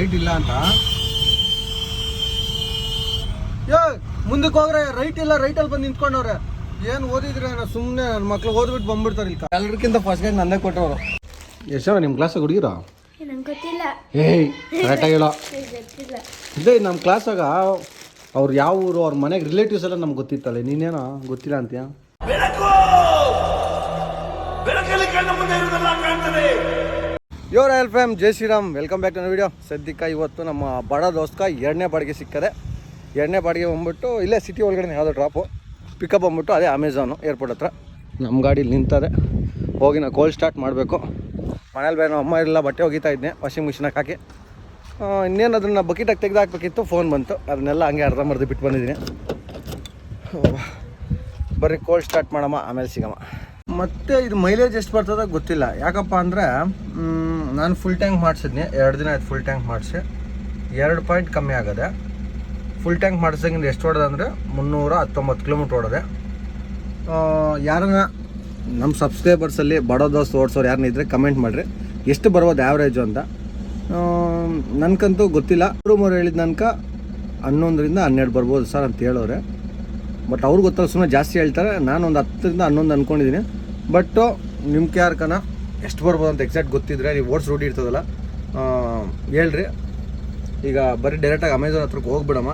Light ಇಲ್ಲ ಅಂತ. ಯೋ ಮುಂದಕ್ಕೆ ಹೋಗ್ರೆ ರೈಟ್ ಇಲ್ಲ ರೈಟಲ್ಲಿ ಬಂದು ನಿಂತ್ಕೊಂಡವ್ರೆ. ಏನು ಓದಿದ್ರೆ ಸುಮ್ಮನೆ ನನ್ನ ಮಕ್ಳು ಓದ್ಬಿಟ್ಟು ಬಂದ್ಬಿಡ್ತಾರೆ ಇಲ್ಲಿ. ಎಲ್ಲರಿಗಿಂತ ಫಸ್ಟ್ ಗೈಡ್ ನಂದೇ ಕೊಟ್ಟವರು. ಎಷ್ಟೋ ನಿಮ್ಮ ಕ್ಲಾಸ್ ಹುಡುಗಿರ? ನಂಗೆ ಗೊತ್ತಿಲ್ಲ. ಏಯ್ ಕರೆಕ್ಟಾಗಿ ಹೇಳೋ. ಗೊತ್ತಿಲ್ಲ. ಇದೇ ನಮ್ಮ ಕ್ಲಾಸಾಗ ಅವ್ರು ಯಾವ ಊರು ಅವ್ರ ಮನೆಗೆ ರಿಲೇಟಿವ್ಸ್ ಎಲ್ಲ ನಮ್ಗೆ ಗೊತ್ತಿತ್ತಲ್ಲ. ನೀನೇನೋ ಗೊತ್ತಿಲ್ಲ ಅಂತೀಯ? Your L fam Jai Shriram. Welcome back to video. ಸದ್ಯಕ್ಕೆ ಇವತ್ತು ನಮ್ಮ ಬಡ ದೋಸ್ತ ಎರಡನೇ ಬಾಡಿಗೆ ಸಿಕ್ಕದೆ. ಎರಡನೇ ಬಾಡಿಗೆ ಬಂದ್ಬಿಟ್ಟು ಇಲ್ಲೇ ಸಿಟಿ ಒಳಗಡೆ ಯಾವುದೋ ಡ್ರಾಪು ಪಿಕಪ್ ಬಂದ್ಬಿಟ್ಟು ಅದೇ ಅಮೆಝಾನು ಏರ್ಪೋರ್ಟ್ ಹತ್ರ. ನಮ್ಮ ಗಾಡಿ ನಿಂತದೆ. ಹೋಗಿ ನಾವು ಕೋಲ್ಡ್ ಸ್ಟಾರ್ಟ್ ಮಾಡಬೇಕು. ಮನೇಲಿ ಬೇರೆ ಅಮ್ಮ ಇಲ್ಲ ಬಟ್ಟೆ ಒಗಿತಾ ಇದ್ದೆ ವಾಷಿಂಗ್ ಮಿಷಿನಾಗೆ ಹಾಕಿ ಇನ್ನೇನು ಅದನ್ನು ಬಕೆಟಾಗಿ ತೆಗೆದು ಹಾಕಬೇಕಿತ್ತು ಫೋನ್ ಬಂತು. ಅದನ್ನೆಲ್ಲ ಹಂಗೆ ಅರ್ಧ ಮರ್ದು ಬಿಟ್ಟು ಬಂದಿದ್ದೀನಿ. ಬರ್ರಿ ಕೋಲ್ಡ್ ಸ್ಟಾರ್ಟ್ ಮಾಡಮ್ಮ, ಆಮೇಲೆ ಸಿಗಮ್ಮ. ಮತ್ತೆ ಇದು ಮೈಲೇಜ್ ಎಷ್ಟು ಬರ್ತದ ಗೊತ್ತಿಲ್ಲ. ಯಾಕಪ್ಪ ಅಂದರೆ ನಾನು ಫುಲ್ ಟ್ಯಾಂಕ್ ಮಾಡಿಸಿದ್ನಿ. ಎರಡು ದಿನ ಆಯ್ತು ಫುಲ್ ಟ್ಯಾಂಕ್ ಮಾಡಿಸಿ. ಎರಡು ಪಾಯಿಂಟ್ ಕಮ್ಮಿ ಆಗದೆ. ಫುಲ್ ಟ್ಯಾಂಕ್ ಮಾಡಿಸಂಗಿಂದ ಎಷ್ಟು ಹೊಡೆದ ಅಂದರೆ ಮುನ್ನೂರ ಹತ್ತೊಂಬತ್ತು ಕಿಲೋಮೀಟ್ರ್ ಹೊಡೆದೆ ಯಾರನ್ನ ನಮ್ಮ ಸಬ್ಸ್ಕ್ರೈಬರ್ಸಲ್ಲಿ ಬಡೋ ದೋಸ್ತ್ ಓಡಿಸೋರು ಯಾರನ್ನ ಇದ್ದರೆ ಕಮೆಂಟ್ ಮಾಡಿರಿ. ಎಷ್ಟು ಬರ್ಬೋದು ಆ್ಯಾವ್ರೇಜು ಅಂತ. ನನಗಂತೂ ಗೊತ್ತಿಲ್ಲ. ರೂಮವ್ರು ಹೇಳಿದ ನನಕ ಹನ್ನೊಂದರಿಂದ ಹನ್ನೆರಡು ಬರ್ಬೋದು ಸರ್ ಅಂತ ಹೇಳೋರೆ. ಬಟ್ ಅವ್ರಿಗೆ ಗೊತ್ತಲ್ಲ ಸುಮ್ಮನೆ ಜಾಸ್ತಿ ಹೇಳ್ತಾರೆ. ನಾನು ಒಂದು ಹತ್ತರಿಂದ ಹನ್ನೊಂದು ಅಂದ್ಕೊಂಡಿದ್ದೀನಿ ಬಟ್ಟು ನಿಮ್ಮ ಕ್ಯಾರ್ಕನ ಎಷ್ಟು ಬರ್ಬೋದು ಅಂತ ಎಕ್ಸಾಕ್ಟ್ ಗೊತ್ತಿದ್ರೆ, ನೀವು ಓಟ್ಸ್ ರೂಢಿ ಇರ್ತದಲ್ಲ ಹೇಳ್ರಿ. ಈಗ ಬರೀ ಡೈರೆಕ್ಟಾಗಿ ಅಮೆಝಾನ್ ಹತ್ರಕ್ಕೆ ಹೋಗ್ಬಿಡಮ್ಮ.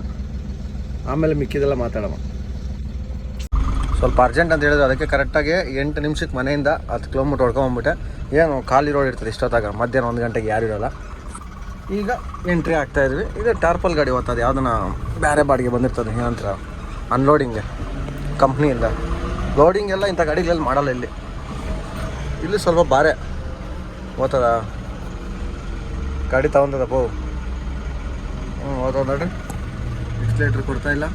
ಆಮೇಲೆ ಮಿಕ್ಕಿದೆಲ್ಲ ಮಾತಾಡಮ್ಮ. ಸ್ವಲ್ಪ ಅರ್ಜೆಂಟ್ ಅಂತ ಹೇಳಿದ್ರು ಅದಕ್ಕೆ ಕರೆಕ್ಟಾಗಿ ಎಂಟು ನಿಮಿಷಕ್ಕೆ ಮನೆಯಿಂದ ಹತ್ತು ಕಿಲೋಮೀಟ್ರ್ ಹೊಡ್ಕೊಂಬಿಟ್ಟೆ ಏನು, ಖಾಲಿ ರೋಡ್ ಇರ್ತದೆ ಇಷ್ಟೊತ್ತಾಗ. ಮಧ್ಯಾಹ್ನ ಒಂದು ಗಂಟೆಗೆ ಯಾರು ಇರೋಲ್ಲ. ಈಗ ಎಂಟ್ರಿ ಆಗ್ತಾ ಇದ್ವಿ. ಇದು ಟಾರ್ಪಲ್ ಗಾಡಿ ಓದ್ತದೆ. ಯಾವುದನ್ನ ಬೇರೆ ಬಾಡಿಗೆ ಬಂದಿರ್ತದೆ. ಏನಂತರ? ಅನ್ಲೋಡಿಂಗ್ಗೆ ಕಂಪ್ನಿಯಿಂದ ಲೋಡಿಂಗ್ ಎಲ್ಲ ಇಂಥ ಗಾಡಿಗಳಲ್ಲಿ ಮಾಡಲ್ಲ ಇಲ್ಲಿ. ಇಲ್ಲಿ ಸ್ವಲ್ಪ ಬಾರೆ. ಓತದ ಗಾಡಿ ತಗೊಂತದಪ್ಪೋ ಹ್ಞೂ ಓದ್ತದ ನೋಡ್ರಿ. ಎಕ್ಸ್ಲೇಟ್ರ್ ಕೊಡ್ತಾ ಇಲ್ಲ.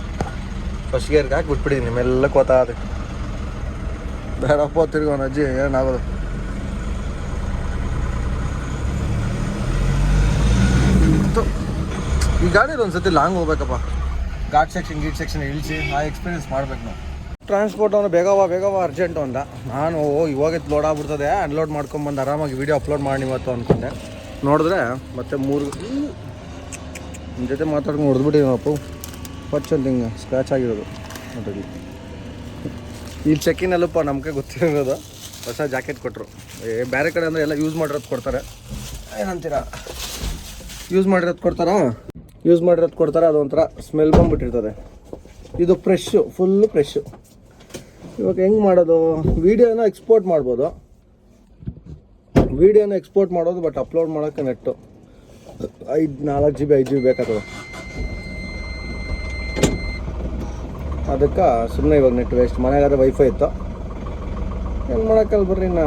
ಫಸ್ಟ್ ಗೇರ್ಗೆ ಹಾಕಿ ಬಿಟ್ಬಿಡಿ ನಿಮ್ಮೆಲ್ಲ ಕೋತಾ ಅದು. ಬೇಡಪ್ಪ ತಿರ್ಗೋಣ ಅಜ್ಜಿ, ಏನಾಗೋದು? ಈ ಗಾಡಿ ಒಂದು ಸತಿ ಲಾಂಗ್ ಹೋಗ್ಬೇಕಪ್ಪ. ಘಾಟ್ ಸೆಕ್ಷನ್ ಗೀಟ್ ಸೆಕ್ಷನ್ ಇಳಿಸಿ, ಆ ಎಕ್ಸ್ಪೀರಿಯನ್ಸ್ ಮಾಡ್ಬೇಕು ನಾವು. ಟ್ರಾನ್ಸ್ಪೋರ್ಟ್ ಅವನು ಬೇಗವ ಬೇಗವ ಅರ್ಜೆಂಟು ಅಂದ ನಾನು ಇವಾಗ ಲೋಡ್ ಆಗ್ಬಿಡ್ತದೆ ಅನ್ಲೋಡ್ ಮಾಡ್ಕೊಂಬಂದು ಆರಾಮಾಗಿ ವೀಡಿಯೋ ಅಪ್ಲೋಡ್ ಮಾಡಿ ಇವತ್ತು ಅಂದ್ಕೊಂಡೆ ನೋಡಿದ್ರೆ ಮತ್ತೆ ಮೂರು ನಿಮ್ಮ ಜೊತೆ ಮಾತಾಡ್ಕೊಂಡು ಹೊಡೆದ್ಬಿಟ್ಟಿದ್ದೀನಪ್ಪ ಫಸ್ಟ್ ಹಿಂಗೆ ಸ್ಕ್ರ್ಯಾಚ್ ಆಗಿರೋದು ಈ ಇಲ್ಲಿ ಚೆಕ್ಕಿನಲ್ಲಪ್ಪ ನಮಗೆ ಗೊತ್ತಿರೋದು. ಹೊಸ ಜಾಕೆಟ್ ಕೊಟ್ಟರು ಏ, ಬೇರೆ ಕಡೆ ಅಂದರೆ ಎಲ್ಲ ಯೂಸ್ ಮಾಡಿರೋದು ಕೊಡ್ತಾರೆ. ಏನಂತೀರಾ? ಯೂಸ್ ಮಾಡಿರೋದು ಕೊಡ್ತಾರಾ? ಯೂಸ್ ಮಾಡಿರೋದು ಕೊಡ್ತಾರೆ? ಅದೊಂಥರ ಸ್ಮೆಲ್ ಬಂದ್ಬಿಟ್ಟಿರ್ತದೆ. ಇದು ಫ್ರೆಶ್ಶು ಫುಲ್ಲು ಫ್ರೆಶ್ಶು ಇವಾಗ ಹೆಂಗೆ ಮಾಡೋದು? ವೀಡಿಯೋನ ಎಕ್ಸ್ಪೋರ್ಟ್ ಮಾಡ್ಬೋದು. ವೀಡಿಯೋನ ಎಕ್ಸ್ಪೋರ್ಟ್ ಮಾಡೋದು ಬಟ್ ಅಪ್ಲೋಡ್ ಮಾಡೋಕ್ಕೆ ನೆಟ್ಟು ಐದು ನಾಲ್ಕು ಜಿ ಬಿ ಐದು ಜಿ ಬಿ ಬೇಕಾಗ್ತದೆ. ಅದಕ್ಕೆ ಸುಮ್ಮನೆ ಇವಾಗ ನೆಟ್ ವೇಸ್ಟ್ ಮನೆಗಾದ್ರೆ ವೈಫೈ ಇತ್ತು. ಏನು ಮಾಡೋಕ್ಕಲ್ಲ ಬರ್ರಿ ನಾ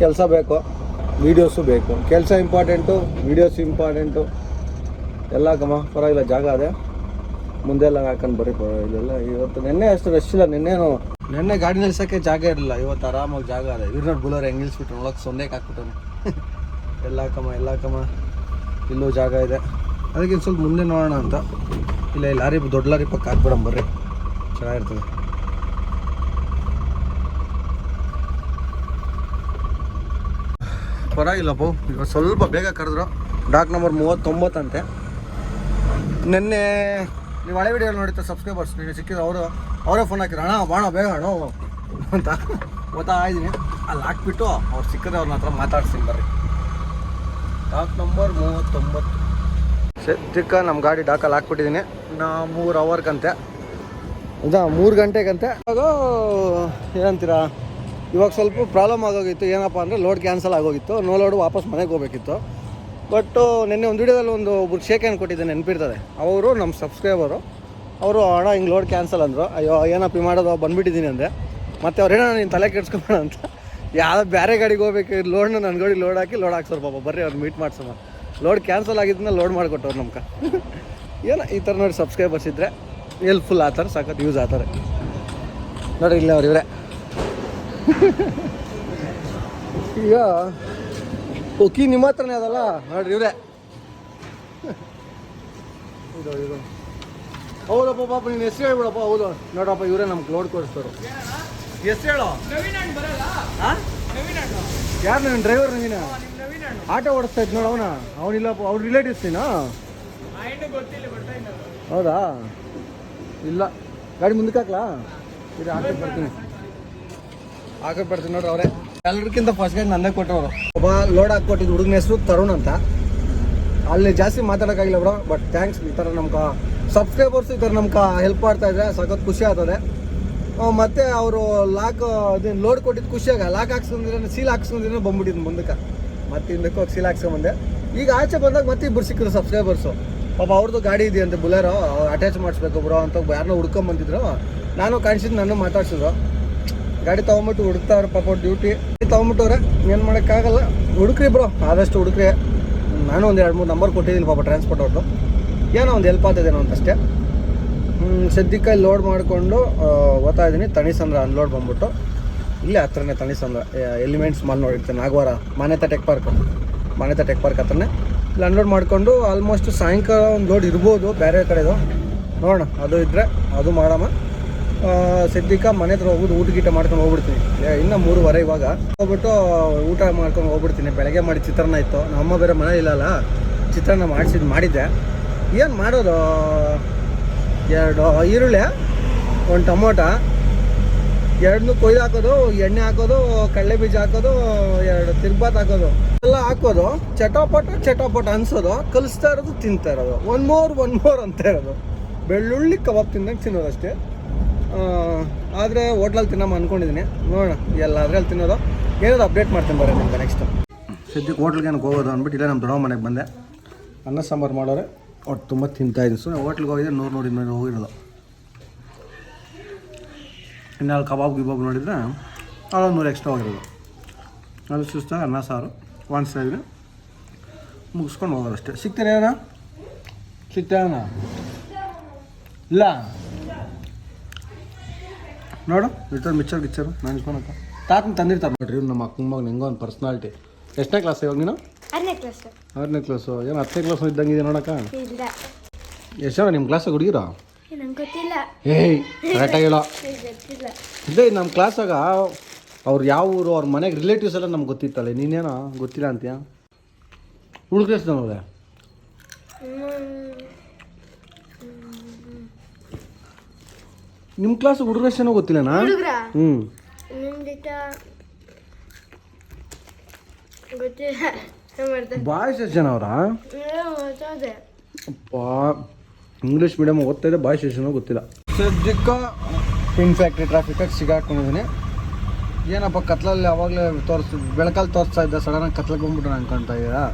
ಕೆಲಸ ಬೇಕು. ವೀಡಿಯೋಸು ಬೇಕು. ಕೆಲಸ ಇಂಪಾರ್ಟೆಂಟು ವೀಡಿಯೋಸ್ ಇಂಪಾರ್ಟೆಂಟು ಎಲ್ಲ ಕಮ್ಮ ಪರವಾಗಿಲ್ಲ, ಜಾಗ ಅದೇ. ಮುಂದೆಲ್ಲ ಹಾಕೊಂಡು ಬರ್ರಿ ಪರವಾಗಿಲ್ಲ ಇವತ್ತು ನಿನ್ನೆ ಅಷ್ಟು ರಶ್ ಇಲ್ಲ, ನಿನ್ನೇನು ನಿನ್ನೆ ಗಾಡಿ ನಿಲ್ಸೋಕ್ಕೆ ಜಾಗ ಇರಲಿಲ್ಲ. ಇವತ್ತು ಆರಾಮಾಗಿ ಜಾಗ ಅದೇ. ಇವ್ರ ನೋಡಿ ಬುಲೋರ್ ಹೆಂಗೆ ನಿಲ್ಸ್ಬಿಟ್ರು ನೋಡೋಕೆ ಸೊನ್ನೆಗೆ ಹಾಕ್ಬಿಟ್ಟು ಎಲ್ಲ ಕಮ ಎಲ್ಲ ಕಮ ಇಲ್ಲೂ ಜಾಗ ಇದೆ. ಅದಕ್ಕೆ ಸ್ವಲ್ಪ ಮುಂದೆ ನೋಡೋಣ ಅಂತ. ಇಲ್ಲ ಇಲ್ಲ ಲಾರಿ, ದೊಡ್ಡ ಲಾರಿ ಪಕ್ಕ ಹಾಕ್ಬಿಡಮ್ ಬರ್ರಿ. ಚೆನ್ನಾಗಿರ್ತದೆ. ಪರವಾಗಿಲ್ಲಪ್ಪ ಇವಾಗ ಸ್ವಲ್ಪ ಬೇಗ ಕರೆದ್ರು. ಡಾಕ್ ನಂಬರ್ ಮೂವತ್ತೊಂಬತ್ತಂತೆ. ನಿನ್ನೆ ನೀವು ಹಳೆ ವಿಡಿಯೋ ನೋಡಿದ ಸಬ್ಸ್ಕ್ರೈಬರ್ಸ್ ನೀವು ಸಿಕ್ಕಿದ್ರು ಅವರು ಅವರೇ ಫೋನ್ ಹಾಕಿದ್ರು ಅಣ್ಣ ಬಾಣ ಬೇಗ ಅಣ್ಣ ಅಂತ. ಓದ್ತಾ ಇದ್ದೀನಿ. ಅಲ್ಲಿ ಹಾಕ್ಬಿಟ್ಟು ಅವ್ರು ಸಿಕ್ಕಿದ್ರೆ ಅವ್ರನ್ನ ಹತ್ರ ಮಾತಾಡ್ತೀನಿ ಬರ್ರಿ. ಡಾಕ್ ನಂಬರ್ ಮೂವತ್ತೊಂಬತ್ತು. ಸದ್ಯಕ್ಕ ನಮ್ಮ ಗಾಡಿ ಡಾಕಲ್ಲಿ ಹಾಕ್ಬಿಟ್ಟಿದ್ದೀನಿ ನಾ ಮೂರು ಅವರ್ಗಂತೆ ಇದಾ ಮೂರು ಗಂಟೆಗಂತೆ ಇವಾಗ ಏನಂತೀರಾ ಇವಾಗ ಸ್ವಲ್ಪ ಪ್ರಾಬ್ಲಮ್ ಆಗೋಗಿತ್ತು. ಏನಪ್ಪ ಅಂದರೆ ಲೋಡ್ ಕ್ಯಾನ್ಸಲ್ ಆಗೋಗಿತ್ತು. ನೋ ಲೋಡ್ ವಾಪಸ್ ಮನೆಗೆ ಹೋಗ್ಬೇಕಿತ್ತು. ಬಟ್ಟು ನಿನ್ನೆ ಒಂದು ವಿಡಿಯೋದಲ್ಲಿ ಒಂದು ಒಬ್ಬರು ಶೇಕ್ ಹ್ಯಾಂಡ್ ಕೊಟ್ಟಿದ್ದೆ ನೆನಪಿರ್ತದೆ ಅವರು ನಮ್ಮ ಸಬ್ಸ್ಕ್ರೈಬರು ಅವರು, ಅಣ್ಣ, ಹಿಂಗೆ ಲೋಡ್ ಕ್ಯಾನ್ಸಲ್ ಅಂದರು. ಅಯ್ಯೋ, ಏನಪ್ಪ ಈ ಮಾಡೋದು? ಬಂದುಬಿಟ್ಟಿದ್ದೀನಿ ಅಂದೆ. ಮತ್ತು ಅವ್ರು ಏನೋ ನೀನು ತಲೆ ಕೆಡ್ಸ್ಕೊಬೇಡ ಅಂತ. ಯಾವ ಬೇರೆ ಗಾಡಿಗೆ ಹೋಗ್ಬೇಕು. ಲೋಡ್ನ ನನ್ನ ಗಾಡಿ ಲೋಡ್ ಹಾಕಿ ಲೋಡ್ ಹಾಕ್ಸೋರು ಪಾಪ. ಬರ್ರಿ, ಅವ್ರು ಮೀಟ್ ಮಾಡ್ಸೋಣ. ಲೋಡ್ ಕ್ಯಾನ್ಸಲ್ ಆಗಿದ್ದನ್ನ ಲೋಡ್ ಮಾಡಿಕೊಟ್ಟವ್ರು ನಮ್ಗೆ ಏನೋ ಈ ಥರ ನೋಡಿ ಸಬ್ಸ್ಕ್ರೈಬರ್ಸ್ ಇದ್ದರೆ ಹೆಲ್ಪ್ಫುಲ್ ಥರ, ಸಖತ್ ಯೂಸ್ ಆಗ್ತಾರೆ ನೋಡಿ ಇಲ್ಲ ಅವ್ರು ಇವರೇ. ಈಗ ಓಕಿ ನಿಮ್ಮ ಹತ್ರನೇ ಅದಲ್ಲ? ನೋಡ್ರಿ ಇವರೇ. ಇದು ಇದು ಹೌದಪ್ಪ, ಪಾಪ, ನೀನು ಹೆಸರು ಹೇಳ್ಬಿಡಪ್ಪ, ಹೌದು. ನೋಡಪ್ಪ ಇವರೇ ನಮ್ಗೆ ಲೋಡ್ ಕೊಡಿಸ್ತಾರೆ ಹೆಸರು ಹೇಳೋ. ಯಾರು ನನ್ನ ಡ್ರೈವರ್ ನೀನು? ಆಟೋ ಓಡಿಸ್ತಾ ಇದ್ ನೋಡವನ ಅವನ. ಅವನಿಲ್ಲ ಅವ್ರ ರಿಲೇಟಿವ್ಸ್ ಹೌದಾ? ಇಲ್ಲ. ಗಾಡಿ ಮುಂದಕ್ಕೆ ಹಾಕ್ಲಾ? ಇದು ಹಾಕಿ ಬರ್ತೀನಿ. ಹಾಕಿ ಬರ್ತೀನಿ ನೋಡ್ರಿ ಅವರೇ. ಎಲ್ಲರಿಗಿಂತ ಫಸ್ಟ್ ಗಾಡಿ ನಂದೇ ಕೊಟ್ಟವರು. ಒಬ್ಬ ಲೋಡ್ ಹಾಕ್ಕೊಟ್ಟಿದ್ದು ಹುಡುಗನ ಹೆಸರು ತರುಣ್ ಅಂತ. ಅಲ್ಲಿ ಜಾಸ್ತಿ ಮಾತಾಡೋಕ್ಕಾಗಿಲ್ಲ ಬ್ರೋ ಬಟ್ ಥ್ಯಾಂಕ್ಸ್ ಈ ಥರ ನಮ್ಗೆ ಸಬ್ಸ್ಕ್ರೈಬರ್ಸ್ ಈ ಥರ ನಮ್ಗೆ ಹೆಲ್ಪ್ ಮಾಡ್ತಾ ಇದ್ರೆ ಸಖತ್ ಖುಷಿ ಆಗ್ತದೆ. ಮತ್ತು ಅವರು ಲಾಕ್ ಅದೇನು ಲೋಡ್ ಕೊಟ್ಟಿದ್ದು ಖುಷಿಯಾಗ ಲಾಕ್ ಹಾಕ್ಸ್ಕೊಂಡಿದ್ರೆ ಸೀಲ್ ಹಾಕ್ಸ್ಕೊಂಡಿದ್ರೆ ಬಂದ್ಬಿಟ್ಟಿದ್ದು ಮುಂದಕ್ಕೆ. ಮತ್ತೆ ಹಿಂದಕ್ಕೆ ಹೋಗಿ ಸೀಲ್ ಹಾಕ್ಸ್ಕೊಂಬಂದೆ ಈಗ ಆಚೆ ಬಂದಾಗ ಮತ್ತೆ ಇಬ್ಬರು ಸಿಕ್ಕರು ಸಬ್ಸ್ಕ್ರೈಬರ್ಸು ಪಾಪ ಅವ್ರದ್ದು ಗಾಡಿ ಇದೆಯಂತೆ ಬುಲೆರೋ ಅಟ್ಯಾಚ್ ಮಾಡಿಸ್ಬೇಕು ಬ್ರೋ ಅಂತ ಯಾರನ್ನೋ ಹುಡ್ಕೊಂಬಂದಿದ್ರು. ನಾನು ಕಾಣಿಸಿದ್ದು ನಾನು ಮಾತಾಡ್ಸಿದ್ರು. ಗಾಡಿ ತಗೊಂಬಿಟ್ಟು ಹುಡುಕ್ತಾವ್ರೆ ಪಾಪ ಡ್ಯೂಟಿ. ತೊಗೊಂಬಿಟ್ಟವ್ರೆ, ಏನು ಮಾಡೋಕ್ಕಾಗಲ್ಲ. ಹುಡುಕ್ರಿ ಬ್ರೋ, ಆದಷ್ಟು ಹುಡುಕ್ರಿ. ನಾನು ಒಂದು ಎರಡು ಮೂರು ನಂಬರ್ ಕೊಟ್ಟಿದ್ದೀನಿ ಪಾಪ ಟ್ರಾನ್ಸ್ಪೋರ್ಟ್ ಅವ್ರದ್ದು ಏನೋ ಒಂದು ಹೆಲ್ಪ್ ಆಗ್ತದೇನೋ ಅಂತಷ್ಟೇ. ಸದ್ಯಕ್ಕೆ ಲೋಡ್ ಮಾಡಿಕೊಂಡು ಓದ್ತಾ ಇದ್ದೀನಿ. ತಣಿಸಂದ್ರ ಅನ್ಲೋಡ್ ಬಂದ್ಬಿಟ್ಟು. ಇಲ್ಲೇ ಹತ್ರನೇ Thanisandra Elements Mall ನೋಡಿರ್ತೀನಿ Nagavara, Manyata Tech Park Manyata Tech Park ಹತ್ರನೇ. ಇಲ್ಲಿ ಅನ್ಲೋಡ್ ಮಾಡಿಕೊಂಡು ಆಲ್ಮೋಸ್ಟ್ ಸಾಯಂಕಾಲ ಒಂದು ಲೋಡ್ ಇರ್ಬೋದು, ಬೇರೆ ಕಡೆದು. ನೋಡೋಣ, ಅದು ಇದ್ದರೆ ಅದು ಮಾಡಮ್ಮ. ಸದ್ಯಕ್ಕೆ ಮನೆ ಹತ್ರ ಹೋಗ್ಬಿಟ್ಟು ಊಟ ಗೀಟ ಮಾಡ್ಕೊಂಡು ಹೋಗ್ಬಿಡ್ತೀನಿ. ಇನ್ನೂ ಮೂರುವರೆ ಇವಾಗ. ಹೋಗ್ಬಿಟ್ಟು, ಊಟ ಮಾಡ್ಕೊಂಡು ಹೋಗ್ಬಿಡ್ತೀನಿ. ಬೆಳಗ್ಗೆ ಮಾಡಿ ಚಿತ್ರಾನ್ನ ಇತ್ತು. ನಮ್ಮ ಬೇರೆ ಮನೆ ಇಲ್ಲಲ್ಲ, ಚಿತ್ರಾನ್ನ ಮಾಡಿಸಿದ್ ಮಾಡಿದ್ದೆ. ಏನು ಮಾಡೋದು? ಎರಡು ಈರುಳ್ಳಿ, ಒಂದು ಟೊಮೊಟ ಎರಡನ್ನೂ ಕೊಯ್ದು ಹಾಕೋದು, ಎಣ್ಣೆ ಹಾಕೋದು, ಕಡಲೆ ಬೀಜ ಹಾಕೋದು, ಎರಡು ತಿರ್ಬಾತ್ ಹಾಕೋದು. ಎಲ್ಲ ಹಾಕೋದು. ಚಟಪಟ ಚಟಪಟ ಅನ್ಸೋದು. ಕಲಿಸ್ತಾ ಇರೋದು, ತಿಂತಾ ಇರೋದು. ಒನ್ ಮೋರ್ ಒನ್ ಮೋರ್ ಅಂತ ಇರೋದು. ಬೆಳ್ಳುಳ್ಳಿ ಕಬಾಬ್ ತಿಂದಂಗೆ ತಿನ್ನೋದು ಅಷ್ಟೇ. ಆದರೆ ಹೋಟ್ಲಲ್ಲಿ ತಿನ್ನಮ್ಮ ಅಂದ್ಕೊಂಡಿದ್ದೀನಿ ನೋಡೋಣ ಎಲ್ಲ ಅಲ್ಲಿ ತಿನ್ನೋದು. ಏನಾದ್ರು ಅಪ್ಡೇಟ್ ಮಾಡ್ತೀನಿ ಬರೋ ನಿಮ್ಗೆ ನೆಕ್ಸ್ಟ್ ಸದ್ಯಕ್ಕೆ ಹೋಟ್ಲಿಗೆ ನನಗೆ ಹೋಗೋದು ಅಂದ್ಬಿಟ್ಟು ಇಲ್ಲೇ ನಮ್ಮ ದೊಡ್ಡ ಮನೆಗೆ ಬಂದೆ. ಅನ್ನ ಸಾಂಬಾರು ಮಾಡೋರೆ. ಒಟ್ಟು ತುಂಬ ತಿಂತಾ ಇದ್ದೀನಿ ಸುಮ್ಮನೆ ಹೋಟ್ಲಿಗೆ ಹೋಗಿದ್ದೆ ನೂರು ನೂರು ಇನ್ನೂರು ಹೋಗಿರೋದು. ಇನ್ನು ಕಬಾಬ್ ಗಿಬಾಬ್ ನೋಡಿದ್ರೆ ಅಲ್ಲೊಂದು ನೂರು ಎಕ್ಸ್ಟ್ರಾ ಹೋಗಿರೋದು. ಅಲ್ಲಿ ಸುಸ್ತಾಗ ಅನ್ನ ಸಾರು. ವಾಣಿಸ್ತಾ ಇದ್ದೀನಿ ಮುಗಿಸ್ಕೊಂಡು ಹೋಗೋದು ಅಷ್ಟೇ. ಸಿಗ್ತಾರೆ ಅಣ್ಣ ಸಿಗ್ತಾರೆ ಅಣ್ಣ ಇಲ್ಲ. ನೋಡು ರಿಟರ್ನ್ ಮಿಚ್ಚರ್ ಗಿಚ್ಚರ್ ನಾನು ಇಟ್ಕೊಳಕ ತಾತನ ತಂದಿರ್ತಾರೆ ನೋಡ್ರಿ ನಮ್ಮ ಅಕ್ಕನ ಮಗನ ಹೆಂಗೋ ಒಂದು ಪರ್ಸ್ನಾಲಿಟಿ ಎಷ್ಟನೇ ಕ್ಲಾಸ್ ಇವಾಗ ನೀನು? ಆರನೇ ಕ್ಲಾಸ್ ಆರನೇ ಕ್ಲಾಸು ಏನು ಹತ್ತನೇ ಕ್ಲಾಸ್ ಇದ್ದಂಗಿದೆ ನೋಡಕ್ಕ? ಇಲ್ಲ. ಎಷ್ಟು ಜನ ನಿಮ್ಮ ಕ್ಲಾಸಾಗ ಹುಡುಗಿರ ನಂಗೆ ಗೊತ್ತಿಲ್ಲ. ಏಯ್ ಕರೆಕ್ಟಾಗಿ ಹೇಳೋ. ಗೊತ್ತಿಲ್ಲ. ಇದೇ ನಮ್ಮ ಕ್ಲಾಸಾಗ ಅವ್ರು ಯಾವ ಊರು ಅವ್ರ ಮನೆಗೆ ರಿಲೇಟಿವ್ಸ್ ಎಲ್ಲ ನಮ್ಗೆ ಗೊತ್ತಿತ್ತಲ್ಲ ನೀನೇನೋ ಗೊತ್ತಿಲ್ಲ ಅಂತೀಯ? ಹುಡುಗ ಎಷ್ಟು ಜನ ನಿಮ್ಮ ಕ್ಲಾಸ್ ಹುಡುಗರ ಏನೋ ಜನ ಗೊತ್ತಿಲ್ಲನಾ ಹುಡುಗ್ರ? ಹ್ಞೂ ನಿಮ್ದಿಟ ಗೊತ್ತಿಲ್ಲ. ಏನ್ ಬಾಯ್ಸ್ ಎಷ್ಟು ಜನ ಅವರಾ? ಅಪ್ಪ ಇಂಗ್ಲೀಷ್ ಮೀಡಿಯಮ್ ಓದ್ತಾ ಇದೆ ಬಾಯ್ಸ್ ಎಷ್ಟು ಜನ ಗೊತ್ತಿಲ್ಲ. ಸದ್ಯಕ್ಕೆ ಪಿನ್ ಫ್ಯಾಕ್ಟ್ರಿ ಟ್ರಾಫಿಕಾಗಿ ಸಿಗಾಕೊಂಡಿದ್ದೀನಿ. ಏನಪ್ಪ ಕತ್ಲಲ್ಲಿ ಯಾವಾಗಲೇ ತೋರಿಸ್ ಬೆಳಕಲ್ಲಿ ತೋರಿಸ್ತಾ ಇದ್ದೆ ಸಡನ್ನಾಗಿ ಕತ್ಲಕ್ಕೆ ಬಂದ್ಬಿಟ್ಟು ಅನ್ಕೊಳ್ತಾ ಇದ್ದೀರಾ?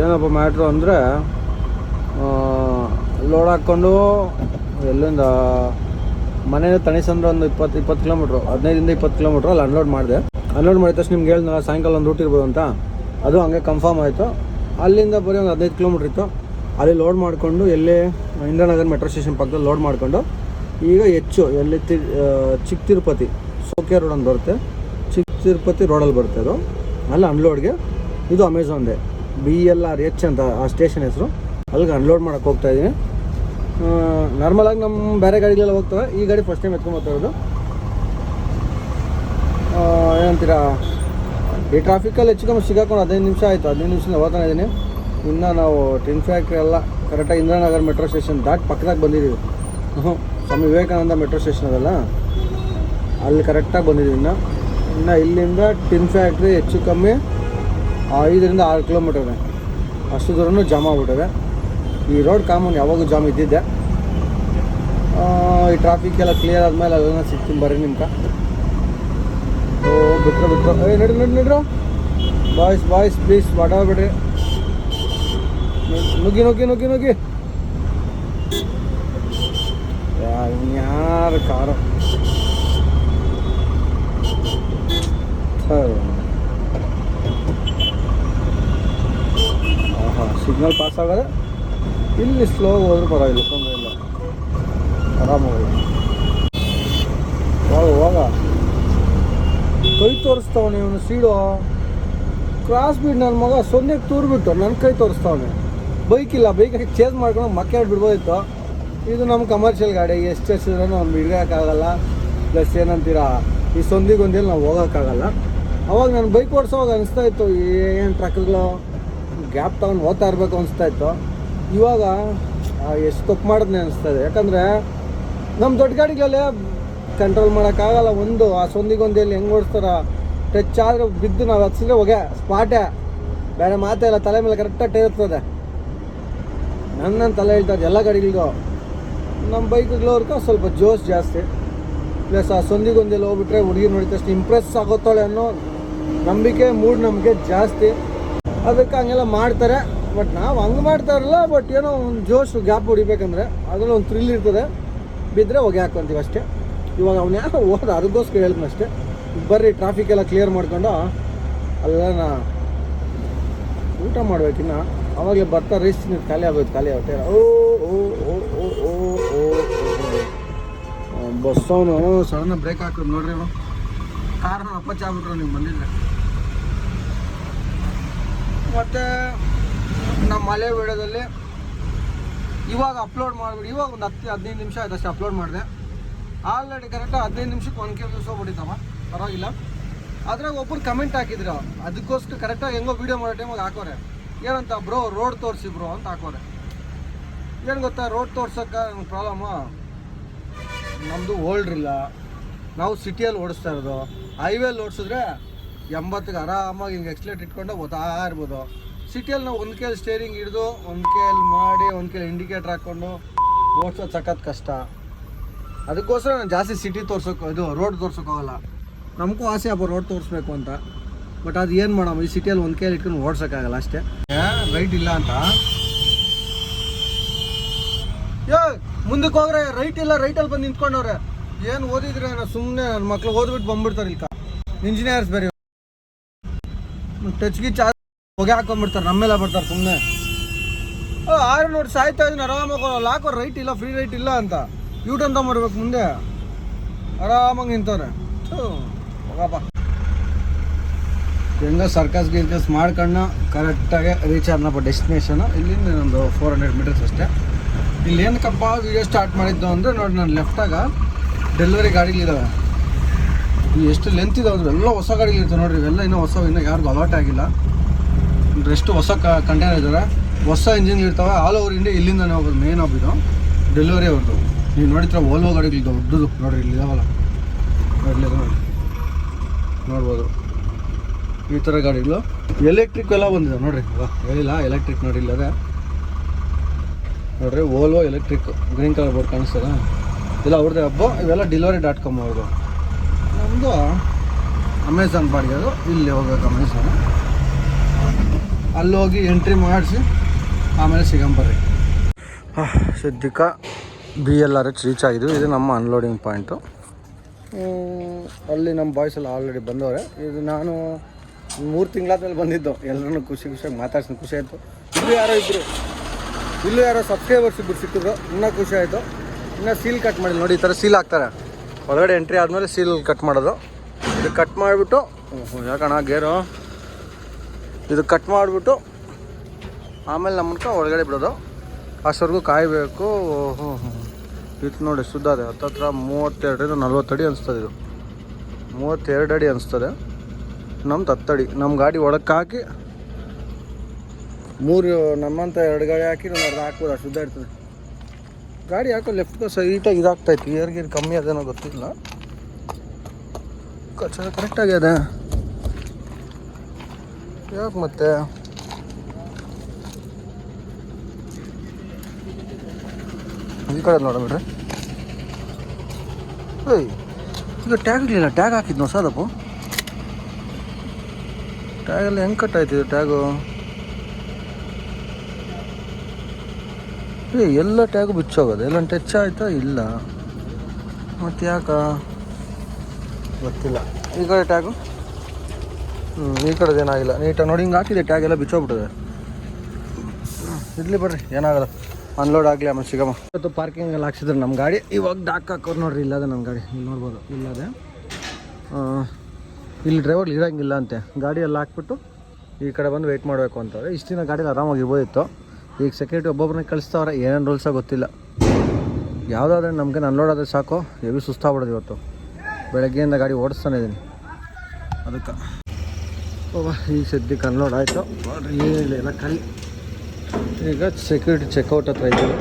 ಏನಪ್ಪ ಮ್ಯಾಟ್ರು ಅಂದರೆ ಲೋಡ್ ಹಾಕ್ಕೊಂಡು ಎಲ್ಲಿಂದ ಮನೆಯಿಂದ ತಣಿಸಂದ್ರ ಒಂದು ಇಪ್ಪತ್ತು ಇಪ್ಪತ್ತು ಕಿಲೋಮೀಟ್ರ್ ಹದಿನೈದರಿಂದ ಇಪ್ಪತ್ತು ಕಿಲೋಮೀಟ್ರ್ ಅಲ್ಲಿ ಅನ್ಲೋಡ್ ಮಾಡಿದೆ. ಅನ್ಲೋಡ್ ಮಾಡಿದ ತಕ್ಷಣ ನಿಮ್ಗೆ ಹೇಳಿದ್ನಲ್ಲ, ಸಾಯಂಕಾಲ ಒಂದು ರೂಟ್ ಇರ್ಬೋದು ಅಂತ. ಅದು ಹಂಗೆ ಕನ್ಫರ್ಮ್ ಆಯಿತು. ಅಲ್ಲಿಂದ ಬರೀ ಒಂದು ಹದಿನೈದು ಕಿಲೋಮೀಟ್ರ್ ಇತ್ತು. ಅಲ್ಲಿ ಲೋಡ್ ಮಾಡಿಕೊಂಡು ಎಲ್ಲಿ ಇಂದ್ರಾನಗರ್ ಮೆಟ್ರೋ ಸ್ಟೇಷನ್ ಪಕ್ಕದಲ್ಲಿ ಲೋಡ್ ಮಾಡಿಕೊಂಡು, ಈಗ ಹೆಚ್ಚು ಎಲ್ಲಿ ತಿ ಚಿಕ್ಕ ತಿರುಪತಿ ಸೋಕೆ ರೋಡ್ ಅಂತ ಬರುತ್ತೆ. ಚಿಕ್ಕ ತಿರುಪತಿ ರೋಡಲ್ಲಿ ಬರುತ್ತೆ ಅದು. ಅಲ್ಲಿ ಅನ್ಲೋಡ್ಗೆ ಇದು ಅಮೆಝಾನ್ದೇ ಬಿ ಎಲ್ ಆರ್ ಎಚ್ ಅಂತ ಆ ಸ್ಟೇಷನ್ ಹೆಸರು. ಅಲ್ಲಿಗೆ ಅನ್ಲೋಡ್ ಮಾಡೋಕ್ಕೆ ಹೋಗ್ತಾ ಇದ್ದೀನಿ. ನಾರ್ಮಲಾಗಿ ನಮ್ಮ ಬೇರೆ ಗಾಡಿಗಳೆಲ್ಲ ಹೋಗ್ತವೆ. ಈ ಗಾಡಿ ಫಸ್ಟ್ ಟೈಮ್ ಆ, ಏನಂತೀರಾ? ಈ ಟ್ರಾಫಿಕಲ್ಲಿ ಹೆಚ್ಚು ಕಮ್ಮಿ ಸಿಗಾಕೊಂಡು ಹದಿನೈದು ನಿಮಿಷ ಆಯಿತು. ಹದಿನೈದು ನಿಮಿಷದಿಂದ ಹೋಗ್ತಾನೆ ಇದ್ದೀನಿ. ಇನ್ನು ನಾವು ಟಿನ್ ಫ್ಯಾಕ್ಟ್ರಿ ಎಲ್ಲ ಕರೆಕ್ಟಾಗಿ ಇಂದಿರಾನಗರ್ ಮೆಟ್ರೋ ಸ್ಟೇಷನ್ ದಾಟ್ ಪಕ್ಕದಾಗ ಬಂದಿದ್ದೀವಿ ಸ್ವಾಮಿ ವಿವೇಕಾನಂದ ಮೆಟ್ರೋ ಸ್ಟೇಷನ್ ಅದಲ್ಲ? ಅಲ್ಲಿ ಕರೆಕ್ಟಾಗಿ ಬಂದಿದ್ದೀವಿ ಇನ್ನು. ಇನ್ನು ಇಲ್ಲಿಂದ ಟಿನ್ ಫ್ಯಾಕ್ಟ್ರಿ ಹೆಚ್ಚು ಕಮ್ಮಿ ಐದರಿಂದ ಆರು ಕಿಲೋಮೀಟರ್ ಅಷ್ಟು ದೂರನೂ ಜಾಮ್ ಆಗ್ಬಿಟ್ಟಿದೆ. ಈ ರೋಡ್ ಕಾಮನ್ ಯಾವಾಗೂ ಜಾಮ್ ಇದ್ದಿದ್ದೆ. ಈ ಟ್ರಾಫಿಕ್ ಎಲ್ಲ ಕ್ಲಿಯರ್ ಆದಮೇಲೆ ಅದನ್ನ ಸಿಗ್ತೀನಿ ಬರ್ರಿ ನಿಮ್ಗೆ. ಬಿಟ್ರು ಬಿಟ್ರು. ಏ ನಡಿ ನಡಿ ನಡ್ರು. ಬಾಯ್ಸ್ ಬಾಯ್ಸ್ ಪ್ಲೀಸ್ ಮಾತಾಡ್ಬೇಡ್ರಿ ನುಗ್ಗಿ ನುಗ್ಗಿ ನುಗ್ಗಿ ನುಗ್ಗಿ. ಯಾರು ಕಾರ? ಸಿಗ್ನಲ್ ಪಾಸ್ ಆಗೋದೆ? ಇಲ್ಲಿ ಸ್ಲೋ ಹೋದ್ರೂ ಪರವಾಗಿಲ್ಲ, ತೊಂದರೆ ಇಲ್ಲ. ಆರಾಮಾಗಿ. ಹೋಗ ಕೈ ತೋರಿಸ್ತಾವನೆ ಇವನು ಸೀಡು. ಕ್ರಾಸ್ ಬಿಡ್ ನನ್ನ ಮಗ ಸೊನ್ನೆಗೆ ತೂರ್ಬಿಟ್ಟು ನನ್ನ ಕೈ ತೋರಿಸ್ತಾವನೆ. ಬೈಕ್ ಇಲ್ಲ ಬೈಕ್ ಚೇಂಜ್ ಮಾಡ್ಕೊಂಡು ಮಕ್ಕೆ ಬಿಡ್ಬೋದಿತ್ತು. ಇದು ನಮ್ಮ ಕಮರ್ಷಿಯಲ್ ಗಾಡಿ, ಎಷ್ಟು ಹೆಚ್ಚಿದ್ರೂ ಅವ್ನು ಹಿಡ್ಯೋಕ್ಕಾಗಲ್ಲ ಪ್ಲಸ್ ಏನಂತೀರಾ, ಈ ಸೊಂದಿಗೆ ಒಂದೇಲಿ ನಾವು ಹೋಗೋಕ್ಕಾಗಲ್ಲ. ಅವಾಗ ನಾನು ಬೈಕ್ ಓಡಿಸೋವಾಗ ಅನಿಸ್ತಾ ಇತ್ತು ಏನು ಟ್ರಕ್ಗಳು ಗ್ಯಾಪ್ ತಗೊಂಡು ಓದ್ತಾ ಇರಬೇಕು ಅನಿಸ್ತಾ ಇತ್ತು. ಇವಾಗ ಎಷ್ಟು ತಪ್ಪು ಮಾಡಿದ್ನೆ ಅನಿಸ್ತದೆ. ಯಾಕಂದರೆ ನಮ್ಮ ದೊಡ್ಡ ಗಾಡಿಗಳಲ್ಲೇ ಕಂಟ್ರೋಲ್ ಮಾಡೋಕ್ಕಾಗಲ್ಲ. ಒಂದು, ಆ ಸೊಂದಿಗೊಂದಿಯಲ್ಲಿ ಹೆಂಗೆ ಓಡಿಸ್ತಾರ ಟಚ್ ಆದರೆ ಬಿದ್ದು ನಾವು ಹಚ್ಚಿದ್ರೆ ಹೊಗೆ ಸ್ಪಾಟೇ ಬೇರೆ ಮಾತೇ ಇಲ್ಲ, ತಲೆ ಮೇಲೆ ಕರೆಕ್ಟಾಗಿ ಟೇರ್ತದೆ ನನ್ನ ತಲೆ ಹೇಳ್ತಾರೆ ಎಲ್ಲ ಗಾಡಿಗಳಿಗೂ. ನಮ್ಮ ಬೈಕ್ಗಳವ್ರಿಗೆ ಸ್ವಲ್ಪ ಜೋಶ್ ಜಾಸ್ತಿ. ಪ್ಲಸ್ ಆ ಸೊಂದಿಗೊಂದಿಯಲ್ಲಿ ಹೋಗ್ಬಿಟ್ರೆ ಹುಡುಗಿ ನೋಡಿದ ತಕ್ಷಣ ಇಂಪ್ರೆಸ್ ಆಗೋತಾಳೆ ಅನ್ನೋ ನಂಬಿಕೆ, ಮೂಢನಂಬಿಕೆ ಜಾಸ್ತಿ. ಅದಕ್ಕೆ ಹಂಗೆಲ್ಲ ಮಾಡ್ತಾರೆ. ಬಟ್ ನಾವು ಹಂಗೆ ಮಾಡ್ತಾ ಇರಲ್ಲ ಬಟ್ ಏನೋ ಒಂದು ಜೋಶು ಗ್ಯಾಪ್ ಹೊಡಿಬೇಕಂದ್ರೆ ಅದರಲ್ಲಿ ಒಂದು ಥ್ರಿಲ್ ಇರ್ತದೆ. ಬಿದ್ದರೆ ಹೋಗಿ ಹಾಕೊಂತೀವಿ ಅಷ್ಟೇ. ಇವಾಗ ಅವ್ನು ಯಾರೋ ಹೋದ ಅದಕ್ಕೋಸ್ಕರ ಹೇಳ್ತೀನಿ ಅಷ್ಟೇ. ಬರ್ರಿ ಟ್ರಾಫಿಕ್ ಎಲ್ಲ ಕ್ಲಿಯರ್ ಮಾಡ್ಕೊಂಡು ಅಲ್ಲೆಲ್ಲ ಊಟ ಮಾಡ್ಬೇಕಿನ್ನ ಅವಾಗಲೇ ಬರ್ತಾ ರೈಸ್ ಖಾಲಿ ಆಗೋಯ್ತು ಖಾಲಿ ಆಗುತ್ತೆ ಓ ಓ ಓ ಓ ಓ ಬಸ್ ಅವನು ಸಡನ್ ಬ್ರೇಕ್ ಹಾಕೋದು ನೋಡ್ರಿ ಅವನು ಕಾರಣ ಅಪ್ಪಚ್ಚಾಗ್ಬಿಟ್ರು ನೀವು ಬಂದಿದ್ರೆ. ಮತ್ತೆ ನಮ್ಮ ಮಲೆ ವಿಡಿಯೋದಲ್ಲಿ ಇವಾಗ ಅಪ್ಲೋಡ್ ಮಾಡಿಬಿಡಿ ಇವಾಗ ಒಂದು ಹತ್ತು, ಹದಿನೈದು ನಿಮಿಷ ಆಯ್ತು ಅಷ್ಟೇ ಅಪ್ಲೋಡ್ ಮಾಡಿದೆ. ಆಲ್ರೆಡಿ ಕರೆಕ್ಟಾಗಿ ಹದಿನೈದು ನಿಮಿಷಕ್ಕೆ ಒಂದು ಕೆ ಹೋಗ್ಬಿಟ್ಟಿತ್ತಮ್ಮ ಪರವಾಗಿಲ್ಲ. ಅದ್ರಾಗ ಒಬ್ಬರು ಕಮೆಂಟ್ ಹಾಕಿದ್ರು. ಅದಕ್ಕೋಸ್ಕರ ಕರೆಕ್ಟಾಗಿ ಹೆಂಗೋ ವೀಡಿಯೋ ಮಾಡೋ ಟೈಮಾಗ ಹಾಕೋರೆ. ಏನಂತ, ಬ್ರೋ ರೋಡ್ ತೋರಿಸಿ ಬ್ರೋ ಅಂತ ಹಾಕೋರೆ. ಏನು ಗೊತ್ತಾ ರೋಡ್ ತೋರ್ಸೋಕೆ ಪ್ರಾಬ್ಲಮ್ಮು ನಮ್ಮದು ಓಲ್ಡ್ ಇಲ್ಲ ನಾವು ಸಿಟಿಯಲ್ಲಿ ಓಡಿಸ್ತಾ ಇರೋದು. ಹೈವೇಲಿ ಓಡಿಸಿದ್ರೆ ಎಂಬತ್ತಿಗೆ ಆರಾಮಾಗಿ ಹಿಂಗೆ ಎಕ್ಸ್ಲೇಟ್ ಇಟ್ಕೊಂಡು ಓದ್ತಾ ಇರ್ಬೋದು. ಸಿಟಿಯಲ್ಲಿ ನಾವು ಒಂದು ಕೈಯಲ್ಲಿ ಸ್ಟೇರಿಂಗ್ ಹಿಡಿದು, ಒಂದು ಕೈಯಲ್ಲಿ ಮಾಡಿ, ಒಂದು ಕೈಯಲ್ಲಿ ಇಂಡಿಕೇಟ್ರ್ ಹಾಕ್ಕೊಂಡು ಓಡಿಸೋದು ಸಖತ್ ಕಷ್ಟ. ಅದಕ್ಕೋಸ್ಕರ ನಾನು ಜಾಸ್ತಿ ಸಿಟಿ ತೋರ್ಸೋಕೆ, ಇದು ರೋಡ್ ತೋರ್ಸೋಕ್ಕಾಗಲ್ಲ ನಮಗೂ ಆಸೆ ಹಬ್ಬ ರೋಡ್ ತೋರಿಸ್ಬೇಕು ಅಂತ. ಬಟ್ ಅದು ಏನು ಮಾಡೋಣ ಈ ಸಿಟಿಯಲ್ಲಿ ಒಂದು ಕೈಯಲ್ಲಿ ಇಟ್ಕೊಂಡು ಓಡ್ಸೋಕ್ಕಾಗಲ್ಲ ಅಷ್ಟೇ. ರೈಟ್ ಇಲ್ಲ ಅಂತ? ಯೋ, ಮುಂದಕ್ಕೆ ಹೋಗ್ರೆ ರೈಟ್ ಇಲ್ಲ ರೈಟಲ್ಲಿ ಬಂದು ನಿಂತ್ಕೊಂಡವ್ರೆ. ಏನು ಓದಿದ್ರೆ ನಾನು ಸುಮ್ಮನೆ ನನ್ನ ಮಕ್ಳು ಓದ್ಬಿಟ್ಟು ಬಂದ್ಬಿಡ್ತಾರೆ ಇಲ್ಕ. ಇಂಜಿನಿಯರ್ಸ್ ಬೇರೆ ಟಚ್ ಗಿಚ್ ಹೊಗೆ ಹಾಕೊಂಡ್ಬಿಡ್ತಾರೆ, ನಮ್ಮೆಲ್ಲ ಬರ್ತಾರೆ ಸುಮ್ಮನೆ ಆರು ನೋಡಿ ಸಾಯ್ತಾ ಇದೀನಿ ಆರಾಮಾಗಿ ಲಾಕೋ ರೈಟ್ ಇಲ್ಲ ಫ್ರೀ ರೈಟ್ ಇಲ್ಲ ಅಂತ. ಯೂಟರ್ನ್ ತಗೊಂಡ್ಬರ್ಬೇಕು ಮುಂದೆ. ಆರಾಮಾಗಿ ನಿಂತವ್ರೆ. ಹೋಗಪ್ಪ. ಹೆಂಗ ಸರ್ಕಸ್ ಗಿರ್ಕಸ್ ಮಾಡ್ಕೊಂಡು ಕರೆಕ್ಟಾಗಿ ರೀಚ್ ಆದ್ನಪ್ಪ ಡೆಸ್ಟಿನೇಷನು ಇಲ್ಲಿಂದ ಒಂದು ಫೋರ್ ಹಂಡ್ರೆಡ್ ಮೀಟರ್ಸ್ ಅಷ್ಟೇ. ಇಲ್ಲಿ ಏನಕ್ಕಪ್ಪ ವಿಡಿಯೋ ಸ್ಟಾರ್ಟ್ ಮಾಡಿದ್ದು ಅಂದರೆ ನೋಡಿ ನಾನು ಲೆಫ್ಟಾಗ ಡೆಲಿವರಿ ಗಾಡಿಗಳಿದ್ದಾವೆ ಎಷ್ಟು ಲೆಂತ್ ಇದಾವೆ ಎಲ್ಲ ಹೊಸ ಗಾಡಿಗಳಿರ್ತವೆ ನೋಡ್ರಿ, ಇವೆಲ್ಲ ಇನ್ನೂ ಹೊಸ ಇನ್ನೂ ಯಾರಿಗೂ ಅಲಾಟ್ ಆಗಿಲ್ಲ. ಎಷ್ಟು ಹೊಸ ಕಂಟೈನರ್ ಇದ್ದಾರೆ ಹೊಸ ಇಂಜಿನ್ ಇರ್ತವೆ. ಆಲ್ ಓವರ್ ಇಂಡಿಯಾ ಇಲ್ಲಿಂದನೇ ಹೋಗೋದು ಮೇನ್ ಆಫ್ ಇದು. ಡೆಲಿವರಿ ಅವ್ರದ್ದು. ನೀವು ನೋಡಿದ್ರೆ ಓಲ್ವೋ ಗಾಡಿಗಳು ದೊಡ್ಡದು. ನೋಡ್ರಿ, ಇಲ್ಲಿ ಇದಾವಲ್ಲ. ನೋಡಿ ನೋಡ್ಬೋದು. ಈ ಥರ ಗಾಡಿಗಳು. ಎಲೆಕ್ಟ್ರಿಕ್ ಎಲ್ಲ ಬಂದಿದೆ. ನೋಡ್ರಿ. ಹೇಳಿಲ್ಲ. ಎಲೆಕ್ಟ್ರಿಕ್ ನೋಡಿ ಇಲ್ಲದೆ ನೋಡ್ರಿ Volvo electric green colour board ಕಾಣಿಸ್ತದ? ಇಲ್ಲ, ಅವ್ರದ್ದೇ ಹಬ್ಬ. ಇವೆಲ್ಲ ಡಿಲಿವರಿ ಡಾಟ್ ಕಾಮ್ ಅವ್ರದ್ದು. ನಮ್ಮದು ಅಮೆಝಾನ್ ಬಾಡಿಗೆ ಅದು. ಇಲ್ಲಿ ಹೋಗ್ಬೇಕು ಅಮೆಝಾನ್ ಅಲ್ಲಿ ಹೋಗಿ ಎಂಟ್ರಿ ಮಾಡಿಸಿ ಆಮೇಲೆ ಸಿಗಂಬರ್ರಿ ಸದ್ಯಕ್ಕೆ B L R H reach ಆಗಿದ್ವಿ ಇದು ನಮ್ಮ ಅನ್ಲೋಡಿಂಗ್ ಪಾಯಿಂಟು ಅಲ್ಲಿ ನಮ್ಮ ಬಾಯ್ಸ್ ಎಲ್ಲ ಆಲ್ರೆಡಿ ಬಂದವ್ರೆ. ಇದು ನಾನು ಮೂರು ತಿಂಗಳಾದ್ಮೇಲೆ ಬಂದಿದ್ದು. ಎಲ್ಲರೂ ಖುಷಿ ಖುಷಿಯಾಗಿ ಮಾತಾಡ್ಸಿದ ಖುಷಿ ಆಯಿತು. ಇಲ್ಲೂ ಯಾರೋ ಇದ್ರು. ಇಲ್ಲೂ ಯಾರೋ ಸಬ್ಸ್ಕ್ರೈಬರ್ಸ್ ಇಬ್ಬರು ಸಿಕ್ಕಿದ್ರು. ಇನ್ನೂ ಖುಷಿ ಆಯಿತು. ಇನ್ನೂ ಸೀಲ್ ಕಟ್ ಮಾಡಿ ನೋಡಿ, ಈ ಥರ ಸೀಲ್ ಹಾಕ್ತಾರೆ. ಹೊರಗಡೆ ಎಂಟ್ರಿ ಆದಮೇಲೆ ಸೀಲ್ ಕಟ್ ಮಾಡೋದು. ಇದು ಕಟ್ ಮಾಡಿಬಿಟ್ಟು ಯಾಕಣ್ಣ, ಗೇರು? ಇದು ಕಟ್ ಮಾಡಿಬಿಟ್ಟು ಆಮೇಲೆ ನಮ್ಮನ್ಕ ಒಳಗಡೆ ಬಿಡೋದು. ಅಷ್ಟವರೆಗೂ ಕಾಯಬೇಕು. ಹ್ಞೂ ಹ್ಞೂ ನೋಡಿ ಶುದ್ಧ ಅದೇ. ಹತ್ತತ್ರ ಮೂವತ್ತೆರಡರಿಂದ ನಲ್ವತ್ತು ಅಡಿ ಅನಿಸ್ತದೆ ಇದು. ಮೂವತ್ತೆರಡು ಅಡಿ ಅನಿಸ್ತದೆ. ನಮ್ದು ಹತ್ತಡಿ. ನಮ್ಮ ಗಾಡಿ ಒಳಕ್ಕೆ ಹಾಕಿ ಮೂರು, ನಮ್ಮಂತ ಎರಡು ಗಾಡಿ ಹಾಕಿ ನಾನು ಅರ್ಧ ಹಾಕ್ಬೋದು? ಶುದ್ಧ ಇರ್ತದೆ. ಗಾಡಿ ಹಾಕೋ ಲೆಫ್ಟ್ ಸೈಟಾಗಿ ಇದಾಗ್ತೈತಿ ಏರ್ಗೇರ್ ಗೀರ್ ಕಮ್ಮಿ ಅದೇನೋ ಗೊತ್ತಿಲ್ಲ. ಕರೆಕ್ಟಾಗಿ ಅದೇ. ಯಾಕೆ ಮತ್ತೆ? ಈ ಕಡೆ ನೋಡಬಿಡ್ರಿ ಈಗ ಟ್ಯಾಗ್ ಇರಲಿಲ್ಲ ಟ್ಯಾಗ್ ಹಾಕಿದ್ನು ಹೊಸದಪ್ಪು ಟ್ಯಾಗಲ್ಲಿ ಹೆಂಗೆ ಕಟ್ ಆಯ್ತು ಇದು ಟ್ಯಾಗು ಏ, ಎಲ್ಲ ಟ್ಯಾಗು ಬಿಚ್ಚೋಗೋದು, ಎಲ್ಲ ಟಚ್ ಆಯ್ತಾ ಇಲ್ಲ? ಮತ್ತೆ ಯಾಕ? ಗೊತ್ತಿಲ್ಲ. ಈ ಕಡೆ ಟ್ಯಾಗು ಹ್ಞೂ ಈ ಕಡೆದು ಏನಾಗಿಲ್ಲ. ನೀಟಾಗಿ ನೋಡಿ, ಹಿಂಗೆ ಹಾಕಿದೆ ಟ್ಯಾಗ್ ಎಲ್ಲ ಬಿಚ್ಚೋಗ್ಬಿಟ್ಟಿದೆ. ಇಡ್ಲಿ ಬರ್ರಿ, ಏನಾಗಲ್ಲ. ಅನ್ಲೋಡ್ ಆಗಲಿ ಆಮೇಲೆ ಸಿಗಮ್ಮ. ಇವತ್ತು ಪಾರ್ಕಿಂಗ್ ಎಲ್ಲ ಹಾಕ್ಸಿದ್ರೆ ನಮ್ಮ ಗಾಡಿ. ಇವಾಗ ಡಾಕ್ ಹಾಕೋರು ನೋಡ್ರಿ, ಇಲ್ಲದೆ ನಮ್ಮ ಗಾಡಿ. ಇಲ್ಲಿ ನೋಡ್ಬೋದು, ಇಲ್ಲದೆ. ಇಲ್ಲಿ ಡ್ರೈವರ್ ಇರೋಂಗಿಲ್ಲ ಅಂತೆ. ಗಾಡಿ ಎಲ್ಲ ಹಾಕ್ಬಿಟ್ಟು ಈ ಕಡೆ ಬಂದು ವೆಯ್ಟ್ ಮಾಡಬೇಕು ಅಂತವ್ರೆ. ಇಷ್ಟು ದಿನ ಗಾಡೀಲಿ ಆರಾಮಾಗಿ ಇರ್ಬೋದಿತ್ತು. ಈಗ ಸೆಕ್ಯೂರಿಟಿ ಒಬ್ಬೊಬ್ಬರನ್ನ ಕಳಿಸ್ತಾವ್ರೆ, ಏನೇನು ರೂಲ್ಸ ಗೊತ್ತಿಲ್ಲ. ಯಾವುದಾದ್ರೆ ನಮಗೆ ಅನ್ಲೋಡ್ ಆದರೆ ಸಾಕು. ಹೆವಿ ಸುಸ್ತಾಗ್ಬಿಡೋದು ಇವತ್ತು. ಬೆಳಗ್ಗೆಯಿಂದ ಗಾಡಿ ಓಡಿಸ್ತಾನೆ ಇದ್ದೀನಿ ಅದಕ್ಕೆ. ಈ ಸದ್ಯ ಅನ್ಲೋಡ್ ಆಯಿತು. ಏನಿಲ್ಲ ಕಲ್ ಈಗ ಸೆಕ್ಯೂರಿಟಿ ಚೆಕ್ಔಟ್ ಹತ್ರ ಇದ್ದೀವಿ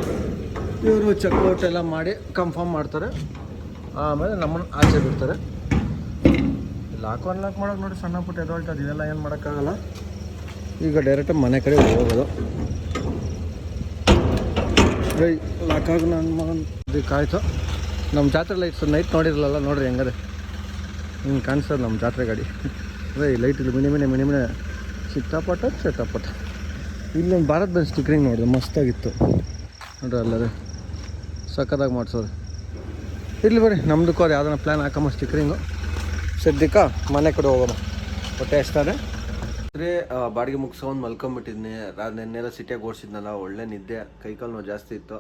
ಇವರು ಚೆಕ್ಔಟ್ ಎಲ್ಲ ಮಾಡಿ ಕನ್ಫರ್ಮ್ ಮಾಡ್ತಾರೆ. ಆಮೇಲೆ ನಮ್ಮನ್ನು ಆಚೆ ಬಿಡ್ತಾರೆ. ಲಾಕ್ ಅನ್ಲಾಕ್ ಮಾಡೋಕೆ ನೋಡಿ ಸಣ್ಣ ಪುಟ್ಟ ಎದೊಳ್ತದೆ ಇದೆಲ್ಲ ಏನು ಮಾಡೋಕ್ಕಾಗಲ್ಲ. ಈಗ ಡೈರೆಕ್ಟ್ ಮನೆ ಕಡೆ ಹೋಗೋದು. ಲಾಕಾಗ ನನ್ನ ಮಗನ. ಕಾಯ್ತು ನಮ್ಮ ಜಾತ್ರೆ ಲೈಟ್ಸ್ ನೈಟ್ ನೋಡಿರಲ್ಲ ನೋಡ್ರಿ ಹೆಂಗದೆ. ಹಿಂಗೆ ಕಾಣಿಸ್ತದೆ ನಮ್ಮ ಜಾತ್ರೆ ಗಾಡಿ. ರೈ ಲೈಟ್ ಇಲ್ಲಿ ಮಿನಿ ಮಿನಿ ಮಿನಿ ಮಿನಿ ಸಿಕ್ಕಾಪಟ್ಟ ಇಲ್ಲಿ ಇಲ್ಲೊಂದು ಭಾರತ್ ಬಂದ್ ಸ್ಟಿಕ್ರಿಂಗ್ ನೋಡಿದೆ ಮಸ್ತಾಗಿತ್ತು. ನೋಡ್ರಿ ಅಲ್ಲದೆ. ಸಖತ್ತಾಗಿ ಮಾಡಿಸೋದು. ಇಲ್ಲಿ ಬರ್ರಿ ನಮ್ದಕ್ಕೂ ಅದು ಯಾವ್ದಾನ ಪ್ಲ್ಯಾನ್ ಹಾಕಮ್ಮ ಸ್ಟಿಕ್ರಿಂಗು ಸದ್ಯಕ್ಕೆ ಮನೆ ಕಡೆ ಹೋಗೋಣ. ಹೊಟ್ಟೆ ಎಷ್ಟಾರೆ ಅಂದರೆ ಬಾಡಿಗೆ ಮುಗಿಸ್ಕೊಂಡು ಮಲ್ಕೊಂಬಿಟ್ಟಿದ್ನಿ. ನೆನ್ನೆಲ್ಲ ಸಿಟಿಯಾಗಿ ಓಡಿಸಿದ್ನಲ್ಲ, ಒಳ್ಳೆ ನಿದ್ದೆ. ಕೈಕಾಲು ನೋವು ಜಾಸ್ತಿ ಇತ್ತು.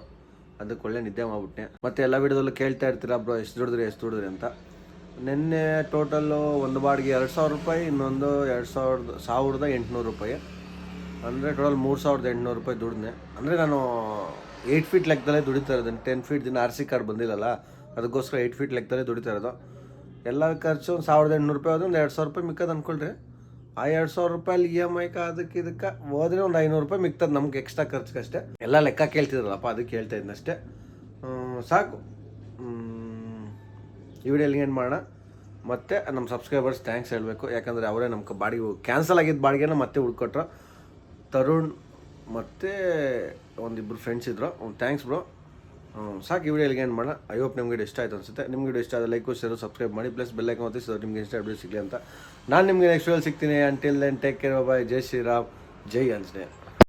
ಅದಕ್ಕೆ ಒಳ್ಳೆ ನಿದ್ದೆ ಮಾಡ್ಬಿಟ್ಟೆ ಮತ್ತೆ ಎಲ್ಲ ವಿಡಿಯೋದಲ್ಲೂ ಕೇಳ್ತಾ ಇರ್ತೀರ, ಬ್ರೋ, ಎಷ್ಟು ದುಡಿದ್ರಿ ಎಷ್ಟು ದುಡಿದ್ರಿ ಅಂತ. ನಿನ್ನೆ ಟೋಟಲ್ಲು ಒಂದು ಬಾಡಿಗೆ ಎರಡು ಸಾವಿರ ರೂಪಾಯಿ ಇನ್ನೊಂದು ಎರಡು ಸಾವಿರದ ಸಾವಿರದ ಎಂಟುನೂರು ರೂಪಾಯಿ. ಅಂದರೆ ಟೋಟಲ್ ಮೂರು ಸಾವಿರದ ಎಂಟುನೂರು ರೂಪಾಯಿ ದುಡ್ದೆ ಅಂದರೆ ನಾನು ಏಯ್ಟ್ ಫೀಟ್ ಲೆಕ್ಕದಲ್ಲೇ ದುಡಿತಾ ಇರೋದು ಟೆನ್ ಫೀಟ್ ದಿನ ಆರ್ ಸಿ ಕಾರ್ಡ್ ಬಂದಿಲ್ಲಲ್ಲ ಅದಕ್ಕೋಸ್ಕರ ಏಯ್ಟ್ ಫೀಟ್ ಲೆಕ್ಕದಲ್ಲೇ ದುಡಿತಾ ಇರೋದು. ಎಲ್ಲ ಖರ್ಚು ಒಂದು ಸಾವಿರದ ಎಂಟುನೂರು ರೂಪಾಯಿ ಹೋದ್ರೆ ಒಂದು ಎರಡು ಸಾವಿರ ರೂಪಾಯಿ ಮಿಕ್ಕದ ಅಂದ್ಕೊಳ್ರಿ ಆ ಎರಡು ಸಾವಿರ ರೂಪಾಯಿ ಇ ಎಂ ಐಕ ಅದಕ್ಕೆ ಇದಕ್ಕೆ ಹೋದ್ರೆ ಒಂದು ಐನೂರು ರೂಪಾಯಿ ಮಿಕ್ತದೆ ನಮ್ಗೆ ಎಕ್ಸ್ಟ್ರಾ ಖರ್ಚಿಗಷ್ಟೇ. ಎಲ್ಲ ಲೆಕ್ಕ ಕೇಳ್ತಿದ್ರಲ್ಲಪ್ಪ ಅದಕ್ಕೆ ಹೇಳ್ತಾ ಹ್ಮ್, ಸಾಕು. ಈ ವಿಡಿಯೋಲಿ ಏನು ಮಾಡೋಣ? ಮತ್ತೆ ನಮ್ಮ ಸಬ್ಸ್ಕ್ರೈಬರ್ಸ್ ಥ್ಯಾಂಕ್ಸ್ ಹೇಳಬೇಕು. ಯಾಕಂದರೆ ಅವರೇ ನಮ್ಮ ಬಾಡಿಗೆ ಕ್ಯಾನ್ಸಲ್ ಆಗಿದ್ದ ಬಾಡಿಗೆನ ಮತ್ತೆ ಹುಡ್ಕೊಟ್ರು ತರುಣ್ ಮತ್ತು ಒಂದಿಬ್ಬರು ಫ್ರೆಂಡ್ಸ್ ಇದ್ರು. ಥ್ಯಾಂಕ್ಸ್ ಬ್ರೋ ಸಾಕು ಈ ವಿಡಿಯೋಲಿ ಏನು ಮಾಡೋಣ? ಐ ಹೋಪ್ ನಿಮ್ಗೆ ಇಷ್ಟ ಆಯ್ತು ಅನ್ಸುತ್ತೆ. ನಿಮ್ಗೆ ವಿಡಿಯೋ ಇಷ್ಟ ಆದ ಲೈಕ್ ಶೇರು ಸಬ್ಸ್ಕ್ರೈಬ್ ಮಾಡಿ. ಪ್ಲಸ್ ಬೆಲ್ಲೈಕನ್ ಒತ್ತಿ ಸೊ ನಿಮಗೆ ಇಷ್ಟ ವಿಡಿಯೋ ಸಿಗಲಿ ಅಂತ. ನಾನು ನಿಮಗೆ ನೆಕ್ಸ್ಟ್ ವಿಡಿಯೋ ಸಿಗ್ತೀನಿ. Until then take care bye Jai Shriram Jai Anjaneya